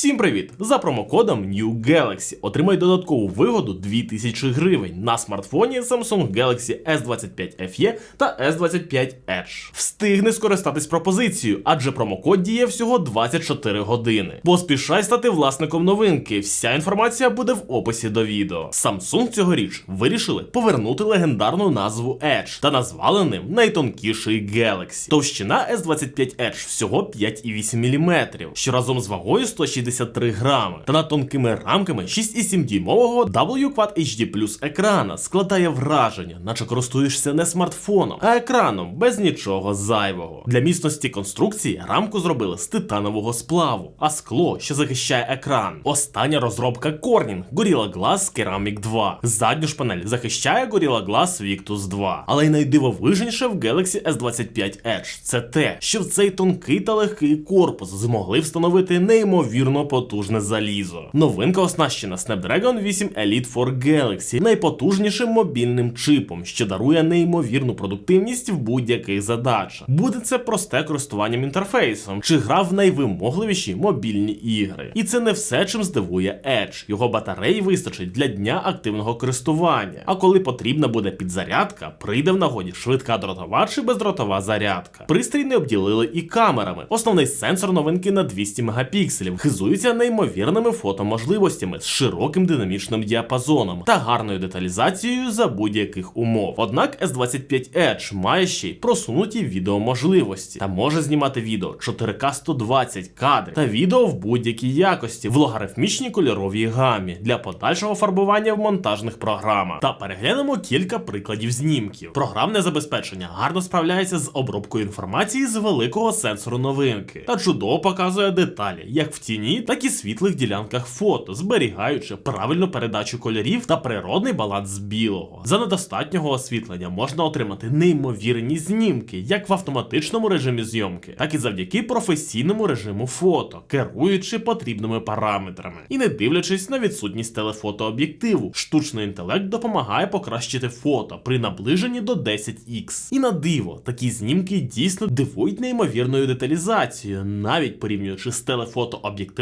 Всім привіт! За промокодом New Galaxy отримай додаткову вигоду 2000 гривень на смартфоні Samsung Galaxy S25 FE та S25 Edge. Встигни скористатись пропозицією, адже промокод діє всього 24 години. Поспішай стати власником новинки. Вся інформація буде в описі до відео. Samsung цьогоріч вирішили повернути легендарну назву Edge та назвали ним найтонкіший Galaxy. Товщина S25 Edge всього 5,8 мм, що разом з вагою 163 грами. Та над тонкими рамками 6,7 дюймового WQAD HD Plus екрана складає враження, наче користуєшся не смартфоном, а екраном без нічого зайвого. Для міцності конструкції рамку зробили з титанового сплаву, а скло, що захищає екран. Остання розробка Corning Gorilla Glass Ceramic 2. Задню ж панель захищає Gorilla Glass Victus 2. Але й найдивовижніше в Galaxy S25 Edge це те, що в цей тонкий та легкий корпус змогли встановити неймовірно потужне залізо. Новинка оснащена Snapdragon 8 Elite for Galaxy, найпотужнішим мобільним чипом, що дарує неймовірну продуктивність в будь-яких задачах. Буде це просте користуванням інтерфейсом, чи гра в найвимогливіші мобільні ігри. І це не все, чим здивує Edge. Його батареї вистачить для дня активного користування. А коли потрібна буде підзарядка, прийде в нагоді швидка дротова чи бездротова зарядка. Пристрій не обділили і камерами. Основний сенсор новинки на 200 мегапікселів, хизується неймовірними фотоможливостями з широким динамічним діапазоном та гарною деталізацією за будь-яких умов. Однак S25 Edge має ще й просунуті відеоможливості та може знімати відео 4К 120 кадрів та відео в будь-якій якості в логарифмічній кольоровій гамі для подальшого фарбування в монтажних програмах. Та переглянемо кілька прикладів знімків. Програмне забезпечення гарно справляється з обробкою інформації з великого сенсору новинки та чудово показує деталі, як в тіні, так і світлих ділянках фото, зберігаючи правильну передачу кольорів та природний баланс білого. За недостатнього освітлення можна отримати неймовірні знімки, як в автоматичному режимі зйомки, так і завдяки професійному режиму фото, керуючи потрібними параметрами. І не дивлячись на відсутність телефотооб'єктиву, штучний інтелект допомагає покращити фото при наближенні до 10х. І на диво, такі знімки дійсно дивують неймовірною деталізацією, навіть порівнюючи з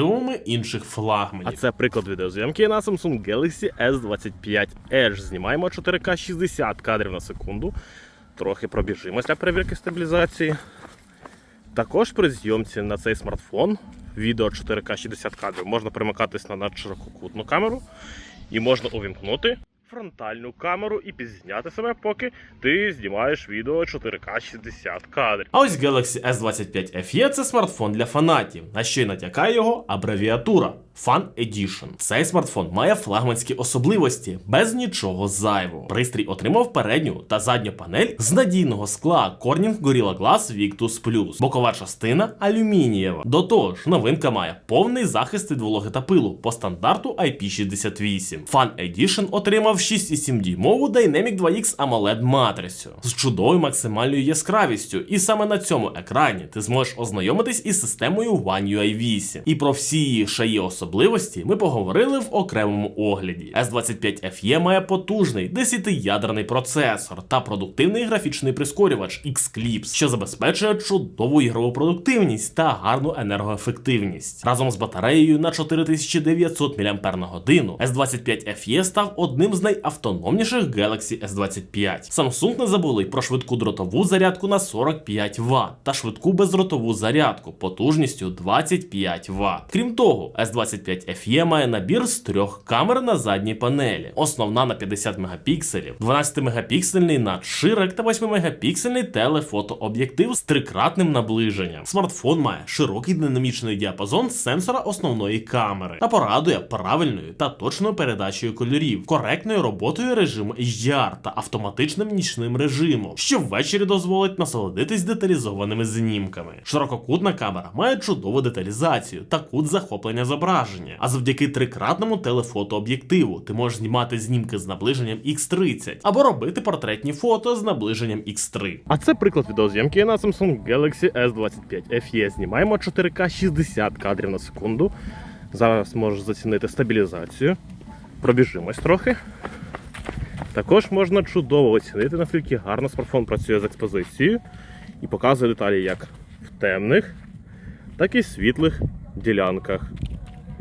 телефотооб'єктивами інших флагманів. А це приклад відеозйомки на Samsung Galaxy S25 Edge. Знімаємо 4К 60 кадрів на секунду. Трохи пробіжимося для перевірки стабілізації. Також при зйомці на цей смартфон відео 4К 60 кадрів можна перемикатись на надширококутну камеру і можна увімкнути фронтальну камеру і підзняти себе, поки ти знімаєш відео 4К 60 кадрів. А ось Galaxy S25 FE – це смартфон для фанатів, на що й натякає його абревіатура Fan Edition. Цей смартфон має флагманські особливості без нічого зайвого. Пристрій отримав передню та задню панель з надійного скла Corning Gorilla Glass Victus Plus. Бокова частина алюмінієва. До того ж, новинка має повний захист від вологи та пилу по стандарту IP68. Fan Edition отримав 6,7 дюймову Dynamic 2X AMOLED матрицю з чудовою максимальною яскравістю. І саме на цьому екрані ти зможеш ознайомитись із системою One UI 8. І про всі її шаї особливості особливості ми поговорили в окремому огляді. s 25 fe має потужний 10-ядерний процесор та продуктивний графічний прискорювач X-Clips, що забезпечує чудову ігрову продуктивність та гарну енергоефективність. Разом з батареєю на 4900 мАч s 25 fe став одним з найавтономніших Galaxy S25. Samsung не забули й про швидку дротову зарядку на 45 Вт та швидку бездротову зарядку потужністю 25 Вт. Крім того, s 25 G25FE має набір з трьох камер на задній панелі. Основна на 50 мегапікселів, 12-мегапіксельний надширик та 8-мегапіксельний телефотооб'єктив з трикратним наближенням. Смартфон має широкий динамічний діапазон сенсора основної камери та порадує правильною та точною передачею кольорів, коректною роботою режиму HDR та автоматичним нічним режимом, що ввечері дозволить насолодитись деталізованими знімками. Ширококутна камера має чудову деталізацію та кут захоплення зображення а завдяки трикратному телефотооб'єктиву ти можеш знімати знімки з наближенням X30 або робити портретні фото з наближенням X3. А це приклад відеозйомки на Samsung Galaxy S25 FE. Знімаємо 4К 60 кадрів на секунду. Зараз можеш зацінити стабілізацію. Пробіжимось трохи. Також можна чудово оцінити, наскільки гарно смартфон працює з експозицією і показує деталі як в темних, так і світлих ділянках.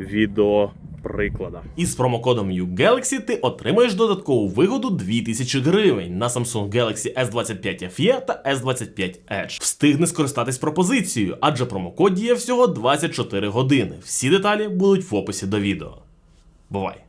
Відеоприклада. Із промокодом UGalaxy ти отримаєш додаткову вигоду 2000 гривень на Samsung Galaxy S25 FE та S25 Edge. Встигни скористатись пропозицією, адже промокод діє всього 24 години. Всі деталі будуть в описі до відео. Бувай!